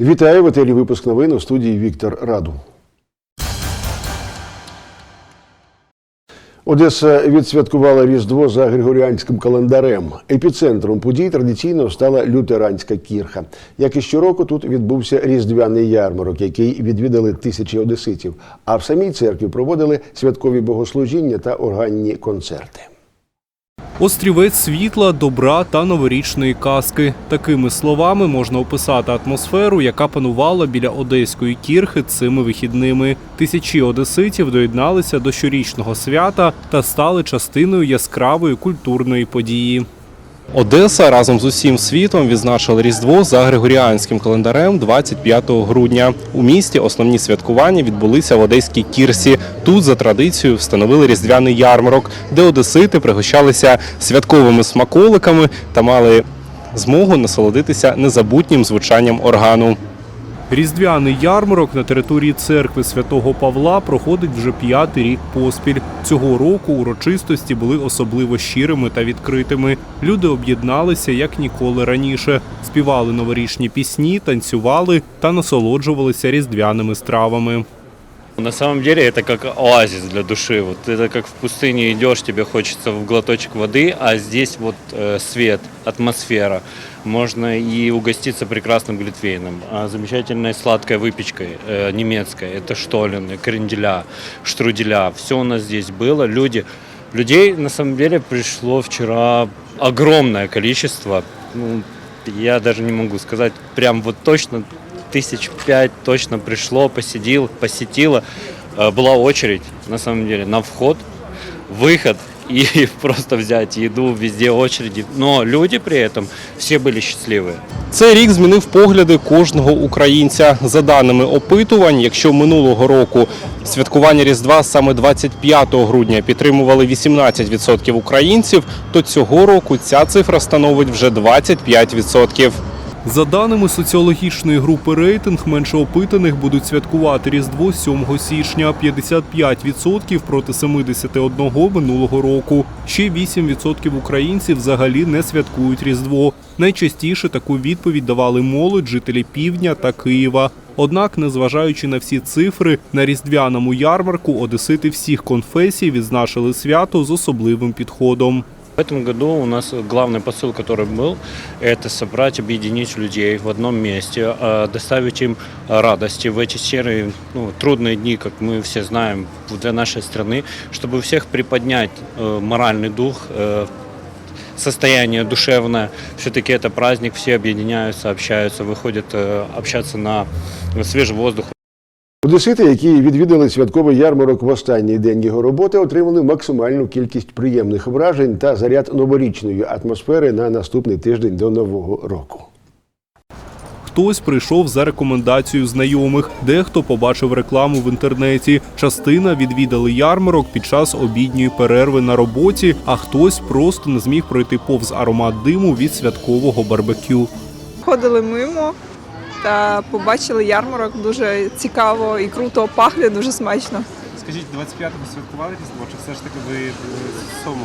Вітаю в етері випуск новин у студії Віктор Раду. Одеса відсвяткувала Різдво за григоріанським календарем. Епіцентром подій традиційно стала лютеранська кірха. Як і щороку, тут відбувся різдвяний ярмарок, який відвідали тисячі одеситів. А в самій церкві проводили святкові богослужіння та органні концерти. Острівець світла, добра та новорічної казки. Такими словами можна описати атмосферу, яка панувала біля одеської кірхи цими вихідними. Тисячі одеситів доєдналися до щорічного свята та стали частиною яскравої культурної події. Одеса разом з усім світом відзначила Різдво за григоріанським календарем 25 грудня. У місті основні святкування відбулися в Одеській кірсі. Тут за традицією встановили різдвяний ярмарок, де одесити пригощалися святковими смаколиками та мали змогу насолодитися незабутнім звучанням органу. Різдвяний ярмарок на території церкви святого Павла проходить вже п'ятий рік поспіль. Цього року урочистості були особливо щирими та відкритими. Люди об'єдналися як ніколи раніше, співали новорічні пісні, танцювали та насолоджувалися різдвяними стравами. На самом деле это как оазис для души. Вот это как в пустыне идешь, тебе хочется в глоточек воды, а здесь вот э, свет, атмосфера. Можно и угоститься прекрасным глитвейном, а замечательной сладкой выпечкой э, немецкой. Это штоллены, кренделя, штруделя. Все у нас здесь было. Люди, людей на самом деле пришло вчера огромное количество. Ну, я даже не могу сказать прям вот точно тысяч пять точно пришло, посидел, посетило. Э, Была очередь, на самом деле, на вход, выход и просто взять еду, везде очереди. Но люди при этом все были счастливые. Цей рік змінив погляди кожного українця. За даними опитувань, якщо минулого року святкування Різдва саме 25 грудня підтримували 18% українців, то цього року ця цифра становить вже 25%. За даними соціологічної групи рейтинг, менше опитаних будуть святкувати Різдво 7 січня, 55% проти 71 минулого року. Ще 8% українців взагалі не святкують Різдво. Найчастіше таку відповідь давали молодь, жителі півдня та Києва. Однак, незважаючи на всі цифри, на різдвяному ярмарку одесити всіх конфесій відзначили свято з особливим підходом. В этом году у нас главный посыл, который был, это собрать, объединить людей в одном месте, э, доставить им радости в эти серые, ну, трудные дни, как мы все знаем, для нашей страны, чтобы всех приподнять э, моральный дух, э, состояние душевное. Все-таки это праздник, все объединяются, общаются, выходят э, общаться на свежий воздух. Одесити, які відвідали святковий ярмарок в останній день його роботи, отримали максимальну кількість приємних вражень та заряд новорічної атмосфери на наступний тиждень до нового року. Хтось прийшов за рекомендацією знайомих, дехто побачив рекламу в інтернеті. Частина відвідали ярмарок під час обідньої перерви на роботі, а хтось просто не зміг пройти повз аромат диму від святкового барбекю. Ходили мимо та побачили ярмарок. Дуже цікаво і круто пахне, дуже смачно. Скажіть, 25-го святкували Різдво, чи все ж таки ви 7-го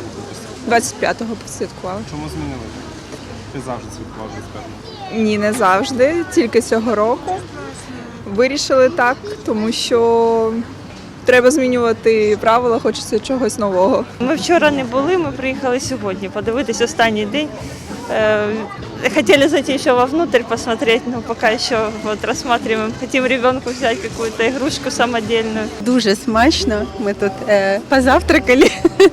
25-го посвяткували. Чому змінили? Ти завжди святкував 25-го. Ні, не завжди, тільки цього року. Вирішили так, тому що треба змінювати правила, хочеться чогось нового. Ми вчора не були, ми приїхали сьогодні подивитись останній день. Э, Хотели зайти еще вовнутрь посмотреть, но пока еще вот рассматриваем. Хотим ребенку взять какую-то игрушку самодельную. Дуже смачно. Ми тут е, позавтракали.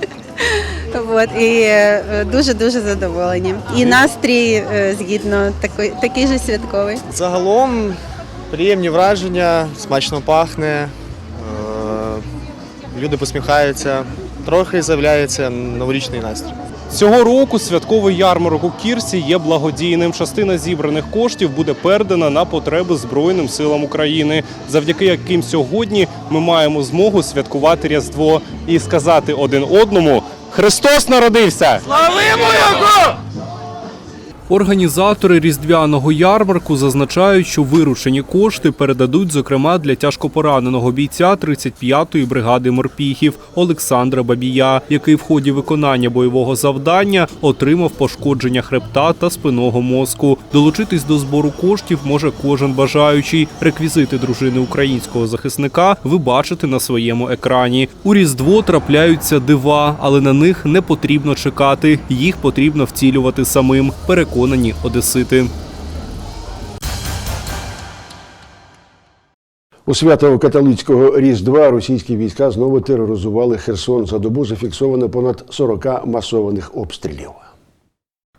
Вот, і е, дуже-дуже задоволені. І настрій е, згідно такий, такий же святковий. Загалом приємні враження, смачно пахне, е, люди посміхаються, трохи з'являється новорічний настрій. Цього року святковий ярмарок у Кірсі є благодійним. Частина зібраних коштів буде передана на потреби Збройним силам України, завдяки яким сьогодні ми маємо змогу святкувати Різдво і сказати один одному: Христос народився! Славимо його! Організатори різдвяного ярмарку зазначають, що виручені кошти передадуть, зокрема, для тяжкопораненого бійця 35-ї бригади морпіхів Олександра Бабія, який в ході виконання бойового завдання отримав пошкодження хребта та спинного мозку. Долучитись до збору коштів може кожен бажаючий. Реквізити дружини українського захисника ви бачите на своєму екрані. У різдво трапляються дива, але на них не потрібно чекати. Їх потрібно втілювати самим. Переконані одесити. У свято католицького Різдва російські війська знову тероризували Херсон. За добу зафіксовано понад 40 масованих обстрілів.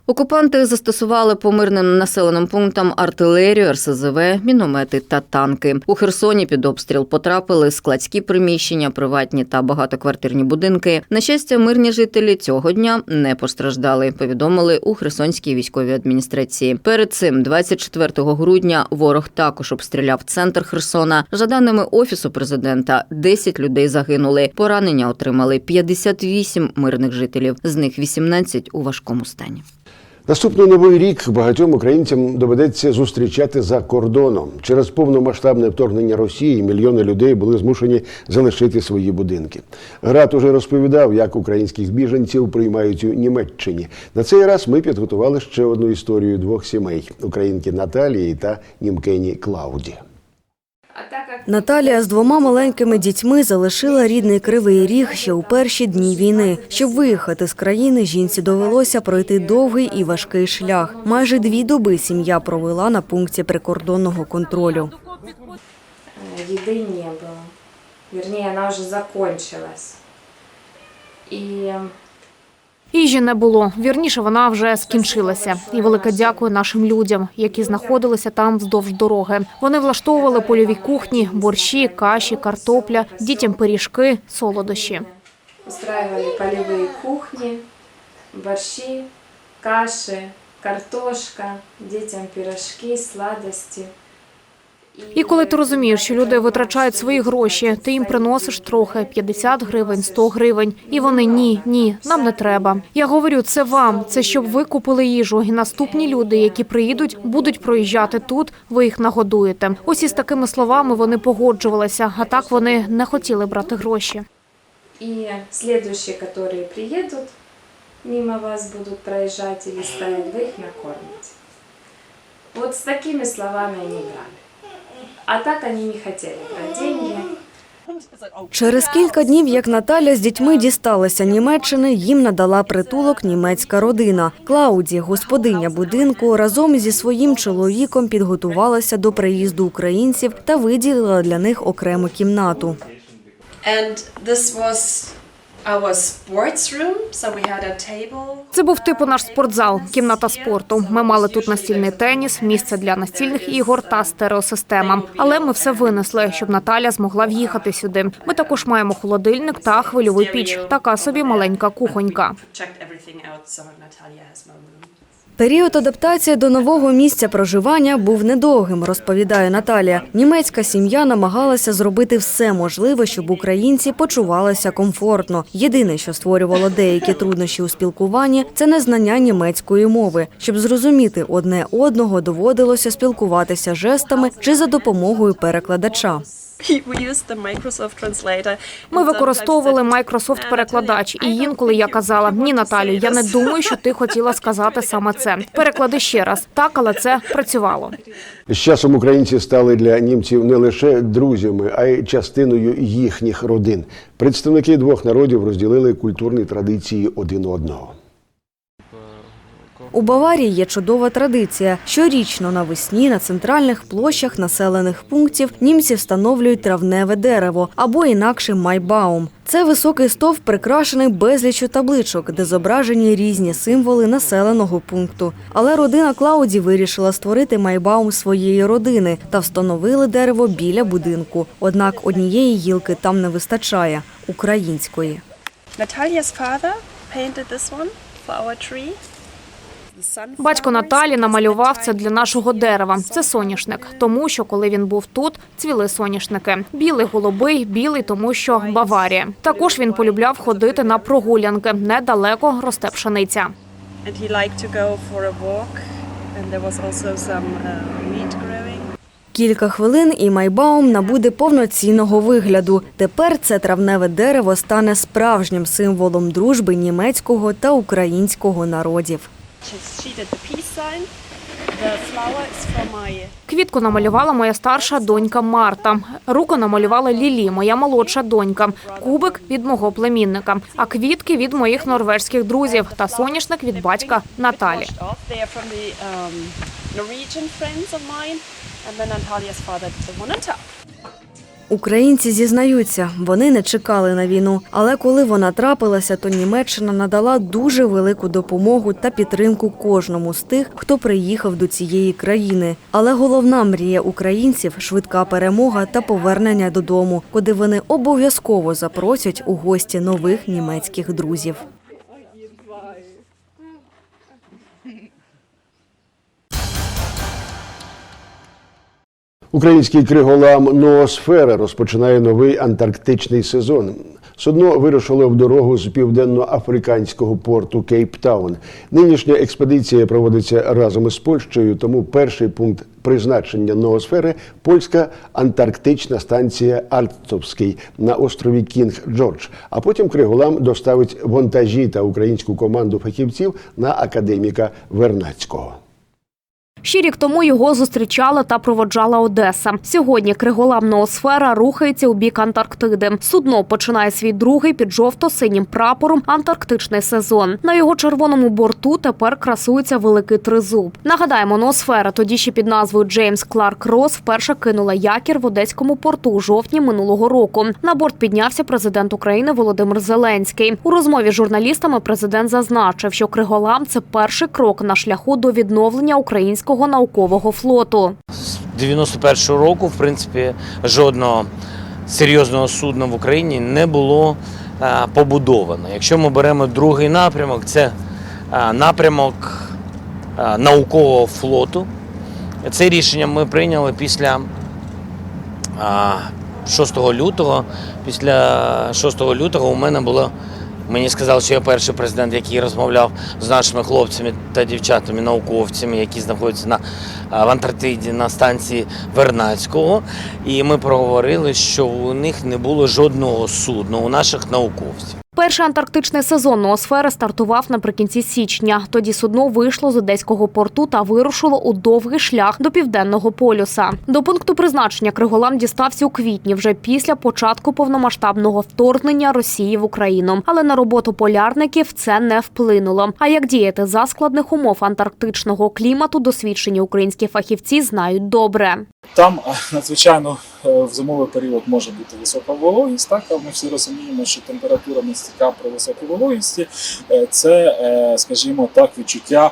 Окупанти застосували по мирним населеним пунктам артилерію, РСЗВ, міномети та танки. У Херсоні під обстріл потрапили складські приміщення, приватні та багатоквартирні будинки. На щастя, мирні жителі цього дня не постраждали. Повідомили у Херсонській військовій адміністрації. Перед цим, 24 грудня, ворог також обстріляв центр Херсона. За даними офісу президента, 10 людей загинули. Поранення отримали 58 мирних жителів, з них 18 у важкому стані. Наступний новий рік багатьом українцям доведеться зустрічати за кордоном. Через повномасштабне вторгнення Росії мільйони людей були змушені залишити свої будинки. Град уже розповідав, як українських біженців приймають у Німеччині. На цей раз ми підготували ще одну історію двох сімей українки Наталії та німкені Клауді. Наталія з двома маленькими дітьми залишила рідний кривий ріг ще у перші дні війни. Щоб виїхати з країни, жінці довелося пройти довгий і важкий шлях. Майже дві доби сім'я провела на пункті прикордонного контролю. еды не было. Вернее, она уже закончилась. И Їжі не було. Вірніше, вона вже скінчилася. І велике дякую нашим людям, які знаходилися там вздовж дороги. Вони влаштовували польові кухні, борщі, каші, картопля, дітям пиріжки, солодощі. устраивали полевые кухни, борщи, каши, картошка, детям пирожки, сладости. І коли ти розумієш, що люди витрачають свої гроші, ти їм приносиш трохи 50 гривень, 100 гривень, і вони ні, ні, нам не треба. Я говорю, це вам, це щоб ви купили їжу, і наступні люди, які приїдуть, будуть проїжджати тут. Ви їх нагодуєте. Ось із такими словами вони погоджувалися, а так вони не хотіли брати гроші. И следующие, которые приедут, мимо вас будут проезжать или стоять, вы их накормите. Вот с такими словами они брали. А так вони не хотіли брати деньги. Через кілька днів, як Наталя з дітьми дісталася Німеччини, їм надала притулок німецька родина. Клауді, господиня будинку, разом зі своїм чоловіком підготувалася до приїзду українців та виділила для них окрему кімнату. And this was Це був типу наш спортзал, кімната спорту. Ми мали тут настільний теніс, місце для настільних ігор та стереосистема. Але ми все винесли, щоб Наталя змогла в'їхати сюди. Ми також маємо холодильник та хвильову піч. Така собі маленька кухонька. Період адаптації до нового місця проживання був недовгим, розповідає Наталія. Німецька сім'я намагалася зробити все можливе, щоб українці почувалися комфортно. Єдине, що створювало деякі труднощі у спілкуванні, це незнання німецької мови. Щоб зрозуміти одне одного, доводилося спілкуватися жестами чи за допомогою перекладача. We used the Microsoft Translator. Ми використовували Microsoft перекладач, і інколи я казала: ні, Наталю, я не думаю, що ти хотіла сказати саме це. Переклади ще раз. Так, але це працювало. З часом українці стали для німців не лише друзями, а й частиною їхніх родин. Представники двох народів розділили культурні традиції один одного. У Баварії є чудова традиція. Щорічно навесні на центральних площах населених пунктів німці встановлюють травневе дерево або інакше майбаум. Це високий стовп, прикрашений безліччю табличок, де зображені різні символи населеного пункту. Але родина Клауді вирішила створити майбаум своєї родини та встановили дерево біля будинку. Однак однієї гілки там не вистачає української. Natalia's father painted this one for our tree. Батько Наталі намалював це для нашого дерева. Це соняшник, тому що коли він був тут, цвіли соняшники. Білий голубий, білий, тому що Баварія. Також він полюбляв ходити на прогулянки. Недалеко росте пшениця. Uh. Кілька хвилин і майбаум набуде повноцінного вигляду. Тепер це травневе дерево стане справжнім символом дружби німецького та українського народів. Квітку намалювала моя старша донька Марта. Руку намалювала Лілі, моя молодша донька. Кубик від мого племінника, а квітки від моїх норвежських друзів та соняшник від батька Наталі. Українці зізнаються, вони не чекали на війну. Але коли вона трапилася, то Німеччина надала дуже велику допомогу та підтримку кожному з тих, хто приїхав до цієї країни. Але головна мрія українців швидка перемога та повернення додому, куди вони обов'язково запросять у гості нових німецьких друзів. Український криголам Ноосфера розпочинає новий антарктичний сезон. Судно вирушило в дорогу з південно-африканського порту Кейптаун. Нинішня експедиція проводиться разом із Польщею, тому перший пункт призначення Ноосфери польська антарктична станція Альтовський на острові Кінг Джордж. А потім Криголам доставить вантажі та українську команду фахівців на академіка Вернацького. Ще рік тому його зустрічала та проводжала Одеса. Сьогодні криголам ноосфера рухається у бік Антарктиди. Судно починає свій другий під жовто-синім прапором антарктичний сезон. На його червоному борту тепер красується великий тризуб. Нагадаємо, ноосфера тоді ще під назвою Джеймс Кларк Росс вперше кинула якір в одеському порту у жовтні минулого року. На борт піднявся президент України Володимир Зеленський. У розмові з журналістами президент зазначив, що криголам це перший крок на шляху до відновлення українського наукового флоту. З 91-го року, в принципі, жодного серйозного судна в Україні не було е, побудовано. Якщо ми беремо другий напрямок, це е, напрямок е, наукового флоту. Це рішення ми прийняли після е, 6 лютого. Після 6 лютого у мене було. Мені сказали, що я перший президент, який розмовляв з нашими хлопцями та дівчатами, науковцями, які знаходяться на в Антарктиді на станції Вернацького. І ми проговорили, що у них не було жодного судна у наших науковців. Перший антарктичний сезон ноосфери стартував наприкінці січня. Тоді судно вийшло з одеського порту та вирушило у довгий шлях до південного полюса. До пункту призначення Криголам дістався у квітні, вже після початку повномасштабного вторгнення Росії в Україну. Але на роботу полярників це не вплинуло. А як діяти за складних умов антарктичного клімату, досвідчені українські фахівці знають добре. Там надзвичайно е, в зимовий період може бути висока вологість. Так, а ми всі розуміємо, що температура нестійка при високій вологісті е, це, е, скажімо так, відчуття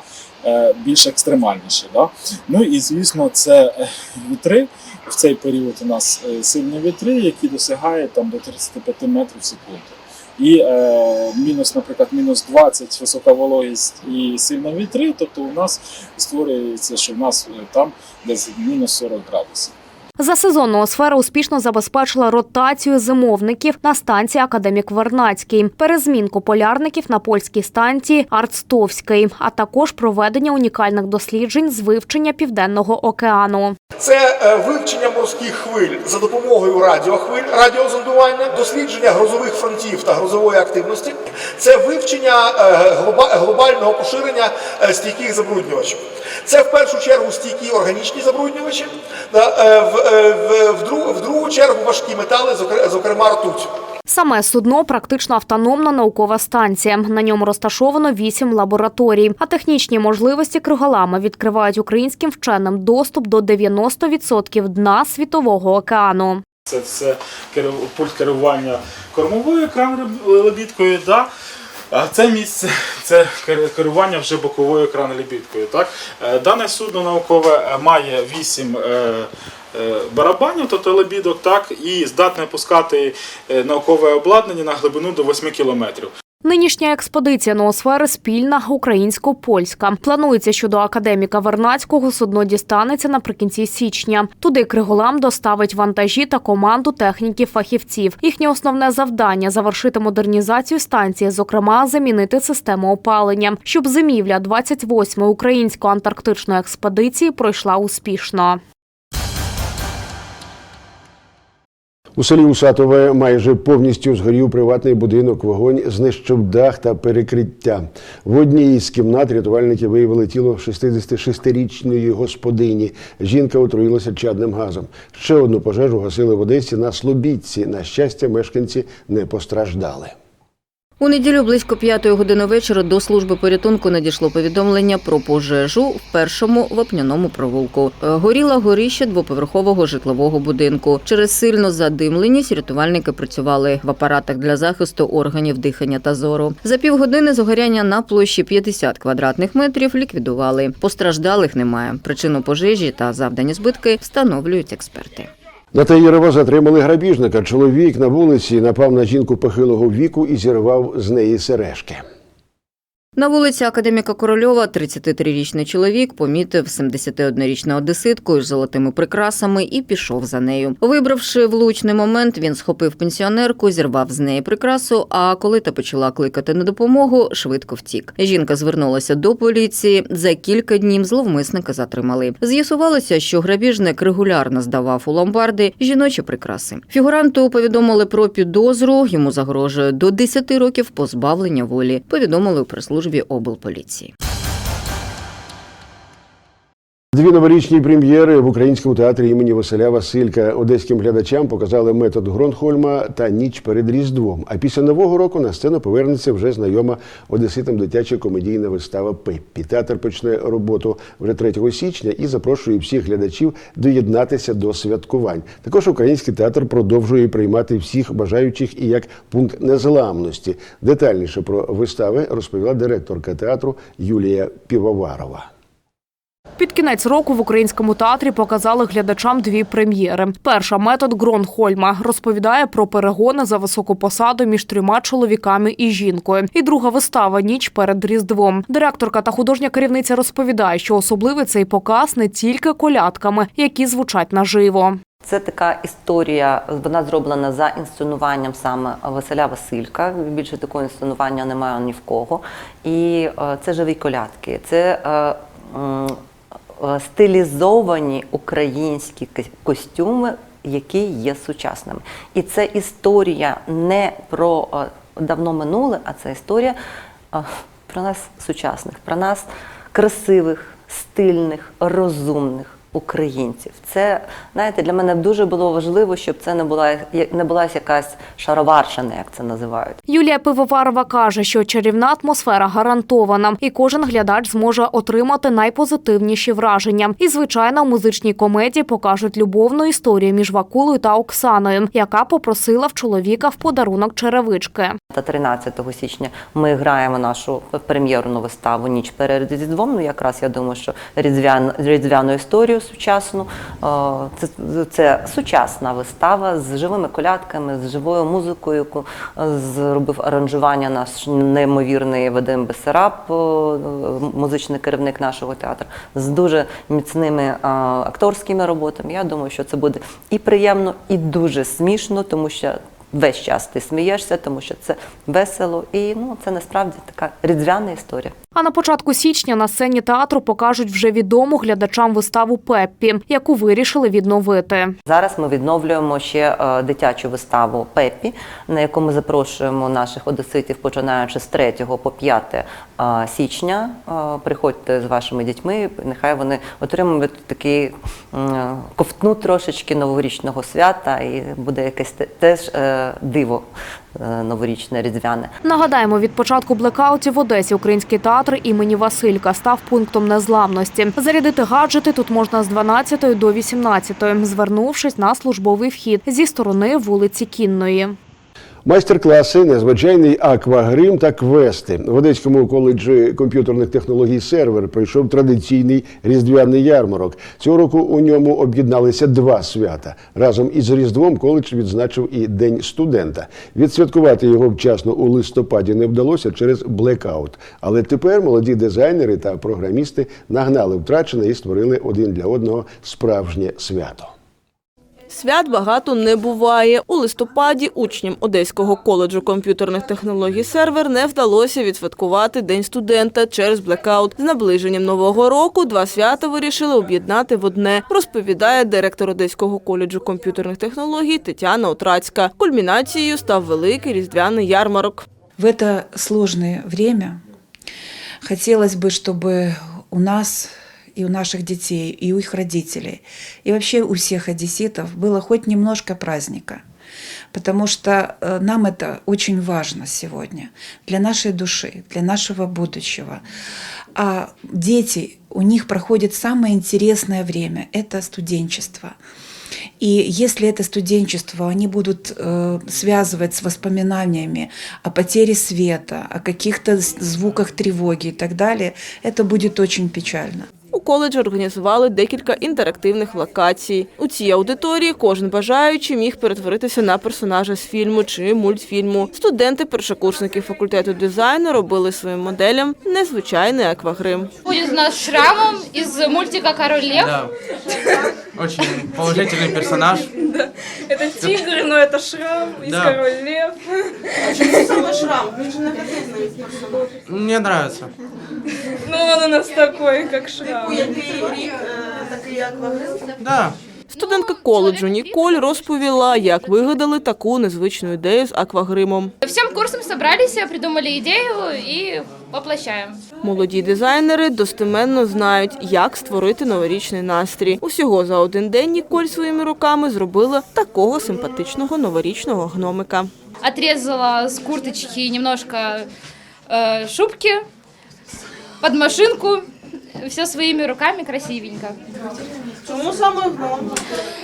більш екстремальніше. Да? Ну і звісно, це вітри. В цей період у нас сильні вітри, які досягають там до 35 метрів в секунду. І е, мінус, наприклад, мінус 20 висока вологість і сильні вітри, тобто у нас створюється, що в нас е, там десь мінус 40 градусів. За сезонну сфера успішно забезпечила ротацію зимовників на станції Академік Вернацький, перезмінку полярників на польській станції Арцтовський, а також проведення унікальних досліджень з вивчення південного океану. Це е, вивчення морських хвиль за допомогою радіохвиль, радіозондування, дослідження грозових фронтів та грозової активності. Це вивчення е, глобального поширення е, стійких забруднювачів. Це в першу чергу стійкі органічні забруднювачі, в, в, друг- в другу чергу важкі метали, зокрема ртуть. Саме судно практично автономна наукова станція. На ньому розташовано вісім лабораторій. А технічні можливості Криголама відкривають українським вченим доступ до 90% дна світового океану. Це все пульт керування кормовою екран-лебідкою. Да? А це місце це керування вже боковою екран-лебідкою. Так? Е, Дане судно наукове е, має 8 е, е, барабанів, тобто лебідок, так, і здатне пускати е, наукове обладнання на глибину до 8 кілометрів. Нинішня експедиція ноосфери спільна українсько-польська. Планується, що до академіка Вернацького судно дістанеться наприкінці січня. Туди Криголам доставить вантажі та команду техніків-фахівців. Їхнє основне завдання завершити модернізацію станції, зокрема замінити систему опалення, щоб зимівля 28-ї українсько-антарктичної експедиції пройшла успішно. У селі Усатове майже повністю згорів приватний будинок. Вогонь знищив дах та перекриття. В одній із кімнат рятувальники виявили тіло 66-річної господині. Жінка отруїлася чадним газом. Ще одну пожежу гасили в Одесі на Слобідці. На щастя, мешканці не постраждали. У неділю близько п'ятої години вечора до служби порятунку надійшло повідомлення про пожежу в першому вапняному провулку. Е, Горіла горіще двоповерхового житлового будинку. Через сильну задимленість рятувальники працювали в апаратах для захисту органів дихання та зору. За півгодини згоряння на площі 50 квадратних метрів ліквідували. Постраждалих немає. Причину пожежі та завдані збитки встановлюють експерти. На Таїрова затримали грабіжника. Чоловік на вулиці напав на жінку похилого віку і зірвав з неї сережки. На вулиці академіка Корольова 33-річний чоловік помітив 71-річну одеситку із золотими прикрасами і пішов за нею. Вибравши влучний момент, він схопив пенсіонерку, зірвав з неї прикрасу. А коли та почала кликати на допомогу, швидко втік. Жінка звернулася до поліції. За кілька днів зловмисника затримали. З'ясувалося, що грабіжник регулярно здавав у ломбарди жіночі прикраси. Фігуранту повідомили про підозру. Йому загрожує до 10 років позбавлення волі. Повідомили у прес-службі облполіції. Дві новорічні прем'єри в українському театрі імені Василя Василька одеським глядачам показали метод Гронхольма та ніч перед Різдвом. А після нового року на сцену повернеться вже знайома одеситам дитяча комедійна вистава Пеппі. Театр почне роботу вже 3 січня і запрошує всіх глядачів доєднатися до святкувань. Також український театр продовжує приймати всіх бажаючих і як пункт незламності. Детальніше про вистави розповіла директорка театру Юлія Півоварова. Під кінець року в українському театрі показали глядачам дві прем'єри. Перша метод Гронхольма розповідає про перегони за високу посаду між трьома чоловіками і жінкою. І друга вистава ніч перед Різдвом. Директорка та художня керівниця розповідає, що особливий цей показ не тільки колядками, які звучать наживо. Це така історія, вона зроблена за інсценуванням саме Василя Василька. Більше такого інсценування немає ні в кого. І е, це живі колядки. Це е, стилізовані українські костюми, які є сучасними. І це історія не про е, давно минуле, а це історія е, про нас сучасних, про нас красивих, стильних, розумних. Українців, це знаєте, для мене дуже було важливо, щоб це не була не була якась шароварщина, як це називають. Юлія Пивоварова каже, що чарівна атмосфера гарантована, і кожен глядач зможе отримати найпозитивніші враження. І звичайно, у музичній комедії покажуть любовну історію між Вакулою та Оксаною, яка попросила в чоловіка в подарунок черевички. Та 13 січня ми граємо нашу прем'єрну виставу Ніч перед Різдвом. Ну якраз я думаю, що різдвяну, різдвяну історію сучасну. Е, Це, це сучасна вистава з живими колядками, з живою музикою, яку е, зробив аранжування наш неймовірний Вадим Бесараб, е, музичний керівник нашого театру, з дуже міцними акторськими роботами. Я думаю, що це буде і приємно, і дуже смішно, тому що весь час ти смієшся, тому що це весело і ну це насправді така різдвяна історія. А на початку січня на сцені театру покажуть вже відому глядачам виставу Пеппі, яку вирішили відновити. Зараз ми відновлюємо ще е, дитячу виставу Пеппі, на яку ми запрошуємо наших одеситів, починаючи з 3 по 5 е, січня. Е, Приходьте з вашими дітьми, нехай вони отримують такий ковтну трошечки новорічного свята, і буде якесь теж диво новорічне різдвяне. Нагадаємо, від початку блекаутів в Одесі український театр імені Василька став пунктом незламності. Зарядити гаджети тут можна з 12 до 18, звернувшись на службовий вхід зі сторони вулиці Кінної. Майстер-класи, незвичайний аквагрим та квести. В Одеському коледжі комп'ютерних технологій сервер пройшов традиційний різдвяний ярмарок. Цього року у ньому об'єдналися два свята. Разом із Різдвом коледж відзначив і День студента. Відсвяткувати його вчасно у листопаді не вдалося через блекаут. Але тепер молоді дизайнери та програмісти нагнали втрачене і створили один для одного справжнє свято. Свят багато не буває. У листопаді учням Одеського коледжу комп'ютерних технологій сервер не вдалося відсвяткувати День студента через блекаут. З наближенням нового року два свята вирішили об'єднати в одне, розповідає директор Одеського коледжу комп'ютерних технологій Тетяна Отрацька. Кульмінацією став великий різдвяний ярмарок. В это сложное время хотелось бы, чтобы у нас и у наших детей, и у их родителей, и вообще у всех одесситов было хоть немножко праздника. Потому что э, нам это очень важно сегодня для нашей души, для нашего будущего. А дети, у них проходит самое интересное время – это студенчество. И если это студенчество они будут э, связывать с воспоминаниями о потере света, о каких-то звуках тревоги и так далее, это будет очень печально. У коледжі організували декілька інтерактивних локацій. У цій аудиторії кожен бажаючий міг перетворитися на персонажа з фільму чи мультфільму. Студенти, першокурсники факультету дизайну робили своїм моделям незвичайний аквагрим. Будет з нас шрамом із мультика «Король лев». Да. Очень положительный персонаж. Это тигр, но это шрам из Да. король лев. Почему самый шрам? Мне нравится. Ну он у нас такой, как шрам. Да. Студентка коледжу Ніколь розповіла, як вигадали таку незвичну ідею з аквагримом. Всем курсом собрались, придумали идею и воплощаем. Молоді дизайнери достеменно знають, як створити новорічний настрій. Усього за один день Ніколь своїми руками зробила такого симпатичного новорічного гномика. Отрезала с курточки немножко э, шубки под машинку. Все своими руками красивенько. Почему самый гном?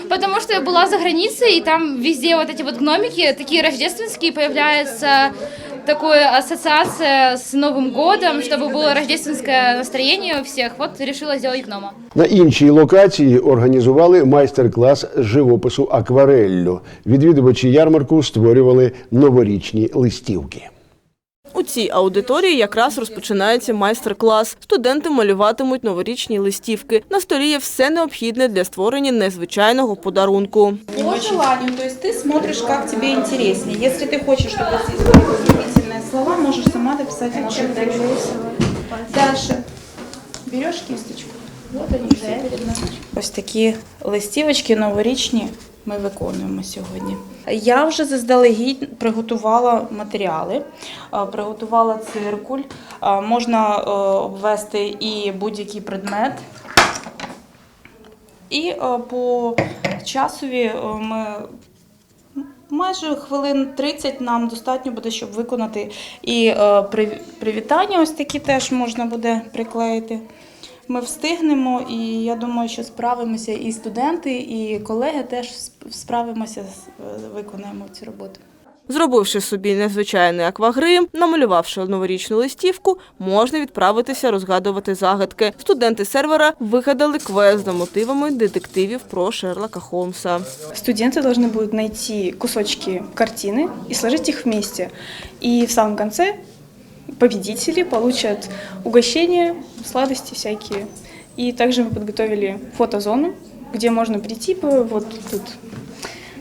Потому что я была за границей, и там везде вот эти вот гномики, такие рождественские, появляется такая ассоциация с Новым годом, чтобы было рождественское настроение у всех. Вот решила сделать гнома. На іншій локації організували майстер-клас з живопису аквареллю. Відвідувачі ярмарку створювали новорічні листівки. У цій аудиторії якраз розпочинається майстер-клас. Студенти малюватимуть новорічні листівки. На столі є все необхідне для створення незвичайного подарунку. По желанию, то есть ты смотришь, как тебе интереснее. Если ты хочешь, чтобы здесь были удивительные слова, можешь сама дописать отчет. Дальше берешь кисточку. Вот они все перед нами. Ось такі листівочки новорічні ми виконуємо сьогодні. Я вже заздалегідь приготувала матеріали, е, приготувала циркуль. Е, Можна е, обвести і будь-який предмет. І по часові ми майже хвилин 30 нам достатньо буде, щоб виконати. І е, прив- привітання ось такі теж можна буде приклеїти. Ми встигнемо, і я думаю, що справимося і студенти, і колеги теж справимося, е, виконаємо цю роботу. Зробивши собі незвичайний аквагрим, намалювавши новорічну листівку, можна відправитися розгадувати загадки. Студенти сервера вигадали квест за мотивами детективів про Шерлока Холмса. Студенты должны будут найти кусочки картины и сложить их вместе. И в самом конце победители получат угощения, сладости всякие. И также мы подготовили фотозону, где можно прийти, по- вот тут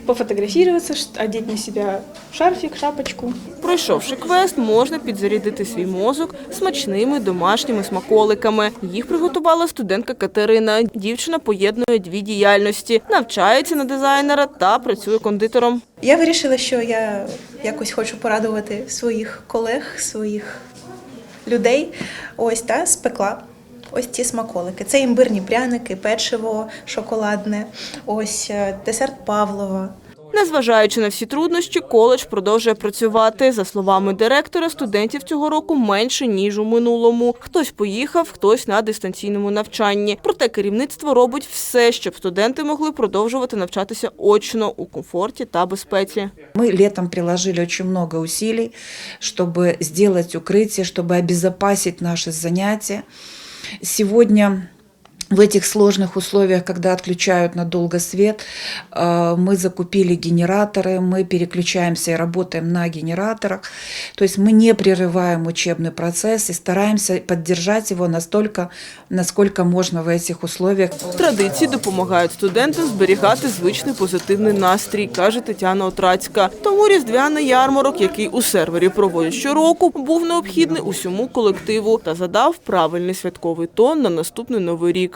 пофотографироваться, ш- на себя шарфик, шапочку. Пройшовши квест, можна підзарядити свій мозок смачними домашніми смаколиками. Їх приготувала студентка Катерина. Дівчина поєднує дві діяльності, навчається на дизайнера та працює кондитером. Я вирішила, що я якось хочу порадувати своїх колег, своїх людей. Ось та спекла. Ось ці смаколики. Це імбирні пряники, печиво шоколадне, ось е, десерт Павлова. Незважаючи на всі труднощі, коледж продовжує працювати. За словами директора, студентів цього року менше ніж у минулому. Хтось поїхав, хтось на дистанційному навчанні. Проте керівництво робить все, щоб студенти могли продовжувати навчатися очно у комфорті та безпеці. Мы летом приложили очень много усилий, чтобы сделать укрытие, чтобы обезопасить наши занятия. Сегодня в этих сложных условиях, когда отключают надолго свет, э, мы закупили генераторы, мы переключаемся и работаем на генераторах. То есть мы не прерываем учебный процесс и стараемся поддержать его настолько, насколько можно в этих условиях. Традиції допомагають студентам зберігати звичний позитивний настрій, каже Тетяна Отрацька. Тому різдвяний ярмарок, який у сервері проводять щороку, був необхідний усьому колективу та задав правильний святковий тон на наступний новий рік.